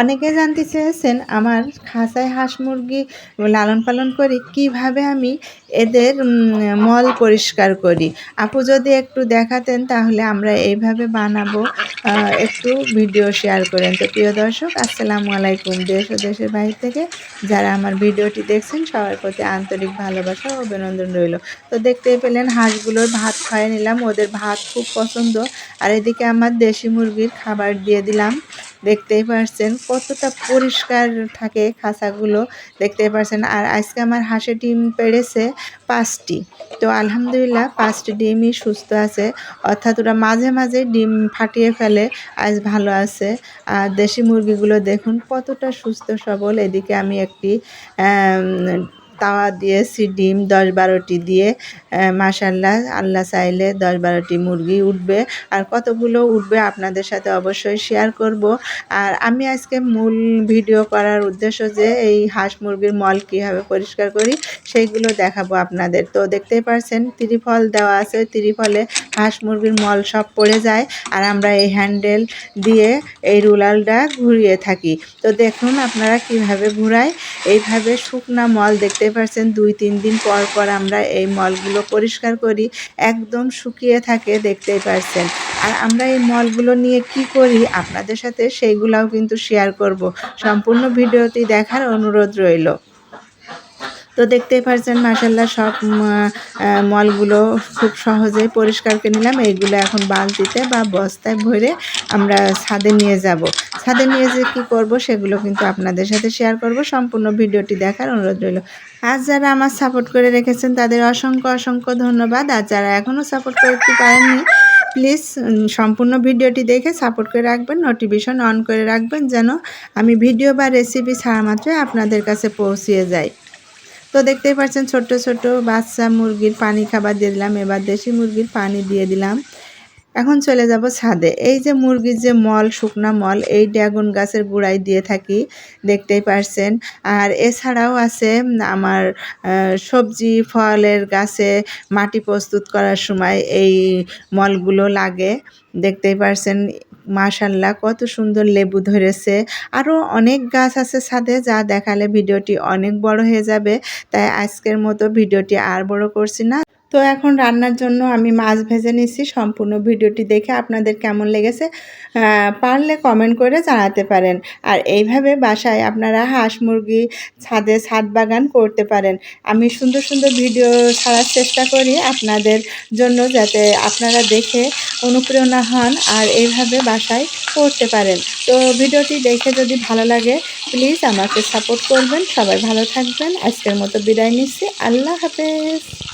অনেকে জানতে চেয়েছেন আমার খাঁচায় হাঁস মুরগি লালন পালন করি, কীভাবে আমি এদের মল পরিষ্কার করি? আপু যদি একটু দেখাতেন তাহলে আমরা এইভাবে বানাবো। একটু ভিডিও শেয়ার করেন। তো প্রিয় দর্শক, আসসালামু আলাইকুম। দেশ ও দেশের বাইরে থেকে যারা আমার ভিডিওটি দেখছেন, সবার প্রতি আন্তরিক ভালোবাসা ও অভিনন্দন রইল। তো দেখতে পেলেন হাঁসগুলোর ভাত খাইয়ে নিলাম। ওদের ভাত খুব পছন্দ। আর এদিকে আমার দেশি মুরগির খাবার দিয়ে দিলাম। দেখতেই পারছেন কতটা পরিষ্কার থাকে খাঁচাগুলো দেখতেই পারছেন। আর আজকে আমার হাঁসে ডিম পেড়েছে পাঁচটি। তো আলহামদুলিল্লাহ পাঁচটি ডিমই সুস্থ আছে। অর্থাৎ ওরা মাঝে মাঝে ডিম ফাটিয়ে ফেলে, আজ ভালো আছে। আর দেশি মুরগিগুলো দেখুন কতটা সুস্থ সবল। এদিকে আমি একটি তাওয়া দিয়েছি, ডিম দশ বারোটি দিয়ে মাশাল্লাহ, আল্লাহ চাইলে দশ বারোটি মুরগি উঠবে। আর কতগুলো উঠবে আপনাদের সাথে অবশ্যই শেয়ার করব। আর আমি আজকে মূল ভিডিও করার উদ্দেশ্য যে এই হাঁস মুরগির মল কীভাবে পরিষ্কার করি, সেইগুলো দেখাবো আপনাদের। তো দেখতেই পারছেন, ত্রিফল দেওয়া আছে। ত্রিফলে হাঁস মুরগির মল সব পড়ে যায় আর আমরা এই হ্যান্ডেল দিয়ে এই রুলালটা ঘুরিয়ে থাকি। তো দেখুন আপনারা কীভাবে ঘুরাই এইভাবে শুকনা মল দেখতে পারছেন, দুই, তিন দিন পর পর আমরা এই মলগুলো পরিষ্কার করি, একদম শুকিয়ে থাকে দেখতেই পারছেন। আর আমরা এই মলগুলো নিয়ে কি করি, আপনাদের সাথে সেইগুলাও কিন্তু শেয়ার করব। সম্পূর্ণ ভিডিওটি দেখার অনুরোধ রইল। তো দেখতেই পারছেন মাসাল্লাহ সব মলগুলো খুব সহজেই পরিষ্কার করে নিলাম। এইগুলো এখন বালতিতে বা বস্তায় ভরে আমরা ছাদে নিয়ে যাব। ছাদে নিয়ে যে কী করব সেগুলো কিন্তু আপনাদের সাথে শেয়ার করব। সম্পূর্ণ ভিডিওটি দেখার অনুরোধ রইল। আজ যারা আমার সাপোর্ট করে রেখেছেন, তাদের অসংখ্য অসংখ্য ধন্যবাদ। আর যারা এখনও সাপোর্ট করতে পারেননি প্লিজ সম্পূর্ণ ভিডিওটি দেখে সাপোর্ট করে রাখবেন নোটিফিকেশন অন করে রাখবেন, যেন আমি ভিডিও বা রেসিপি ছাড়া মাত্রই আপনাদের কাছে পৌঁছিয়ে যাই। তো দেখতেই পাচ্ছেন ছোট্ট ছোট্ট বাচ্চা মুরগির পানি খাবার দিয়ে দিলাম। এবার দেশি মুরগির পানি দিয়ে দিলাম। এখন চলে যাব ছাদে। এই যে মুরগির যে মল, শুকনা মল, এই ড্রাগন গাছের গুঁড়াই দিয়ে থাকি, দেখতেই পারছেন। আর এছাড়াও আছে আমার সবজি, ফলের গাছে মাটি প্রস্তুত করার সময় এই মলগুলো লাগে। দেখতেই পারছেন মাশাল্লাহ কত সুন্দর লেবু ধরেছে। আরও অনেক গাছ আছে ছাদে, যা দেখালে ভিডিওটি অনেক বড় হয়ে যাবে। তাই আজকের মতো ভিডিওটি আর বড় করছি না। তো এখন রান্নার জন্য আমি মাছ ভেজে নিচ্ছি সম্পূর্ণ ভিডিওটি দেখে আপনাদের কেমন লেগেছে পারলে কমেন্ট করে জানাতে পারেন। আর এইভাবে বাসায় আপনারা হাঁস মুরগি ছাদে ছাদ বাগান করতে পারেন। আমি সুন্দর সুন্দর ভিডিও ছাড়ার চেষ্টা করি আপনাদের জন্য যাতে আপনারা দেখে অনুপ্রেরণা হন আর এইভাবে বাসায় করতে পারেন। তো ভিডিওটি দেখে যদি ভালো লাগে প্লিজ আমাকে সাপোর্ট করবেন। সবাই ভালো থাকবেন। আজকের মতো বিদায় নিচ্ছি। আল্লাহ হাফেজ।